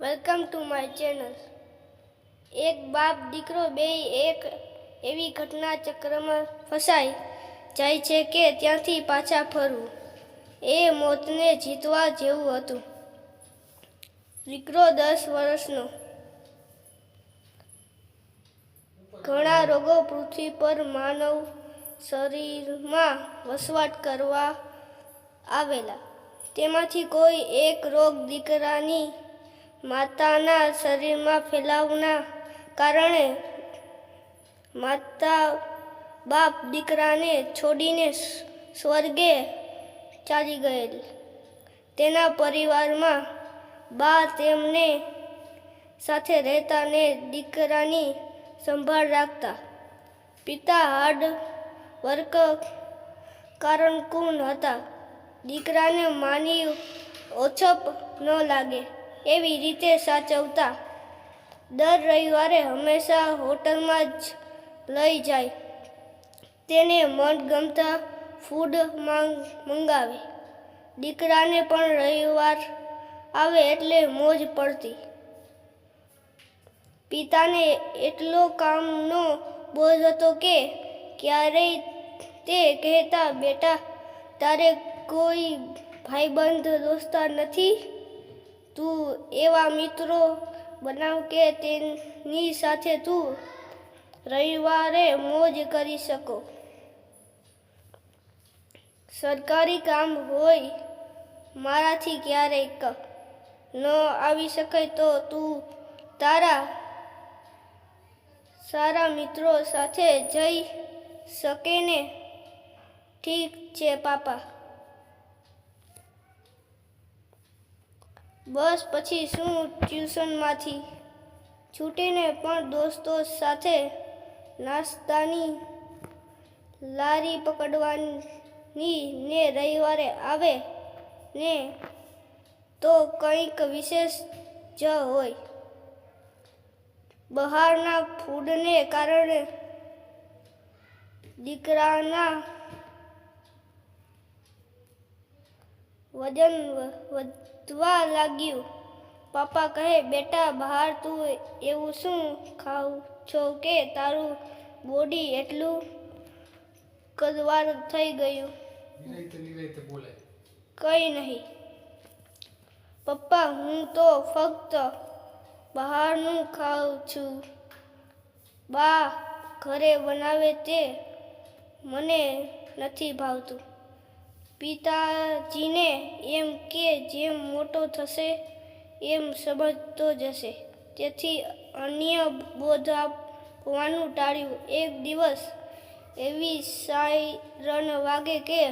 Welcome to my channel એક બાપ દીકરો બે એક એવી ઘટના ચક્રમાં ફસાઈ જાય છે કે ત્યાંથી પાછા ફરવું. એ મોતને જીતવા જેવું હતું. દીકરો દસ વર્ષનો. ઘણા રોગો પૃથ્વી પર માનવ શરીરમાં વસવાટ કરવા આવેલા. તેમાંથી કોઈ એક રોગ દીકરાની માતાના શરીરમાં ફેલાવના કારણે માતા બાપ દીકરાને છોડીને સ્વર્ગે ચાલી ગયેલ. તેના પરિવારમાં બા તેમને સાથે રહેતા ને દીકરાની સંભાળ રાખતા. પિતા હાર્ડ વર્ક કારણકુન હતા. દીકરાને માની ઓછપ ન લાગે. એવી રીતે સાચવતા. દર રવિવારે હંમેશા હોટલમાં જ લઈ જાય. તેને મનગમતા ફૂડ માંગ, મંગાવે. દીકરાને પણ રવિવાર આવે એટલે મોજ પડતી. પિતાને એટલો કામનો બોજ હતો કે ક્યારેય તે કહેતા, બેટા, તારે કોઈ ભાઈબંધ દોસ્તાર નથી? તું એવા મિત્રો બનાવ કે તેની સાથે તું રવિવારે મોજ કરી શકો. સરકારી કામ હોય મારાથી ક્યારેક ન આવી શકે તો તું તારા સારા મિત્રો સાથે જઈ શકે ને? ઠીક છે, પાપા. બસ પછી શું ટ્યુશનમાંથી છૂટીને પણ દોસ્તો સાથે નાસ્તાની લારી પકડવાની ને રવિવારે આવે ને તો કંઈક વિશેષ જ હોય. બહારના ફૂડને કારણે દીકરાના વજન વધવા લાગ્યું. પપ્પા કહે, બેટા, બહાર તું એવું શું ખાવ છો કે તારું બોડી એટલું કદવાર થઈ ગયું? કંઈ નહીં. પપ્પા, હું તો ફક્ત બહારનું ખાઉં છું. બા, ઘરે બનાવે તે મને નથી ભાવતું. પિતાજીને એમ કે જેમ મોટો થશે, એમ સમજતો જશે. તેથી અન્ય બોધ આપવાનું ટાળ્યું. એક દિવસ એવી સાયરન વાગે કે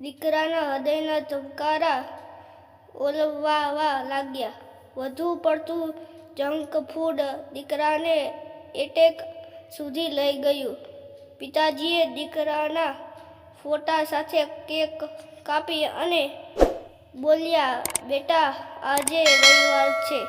દીકરાના હૃદયના ધબકારા ઓલવાવા લાગ્યા. વધુ પડતું જંક ફૂડ દીકરાને એટેક સુધી લઈ ગયું. પિતાજીએ દીકરાના ફોટા સાથે કેક કાપી અને બોલ્યા બેટા આજે રવિવાર છે.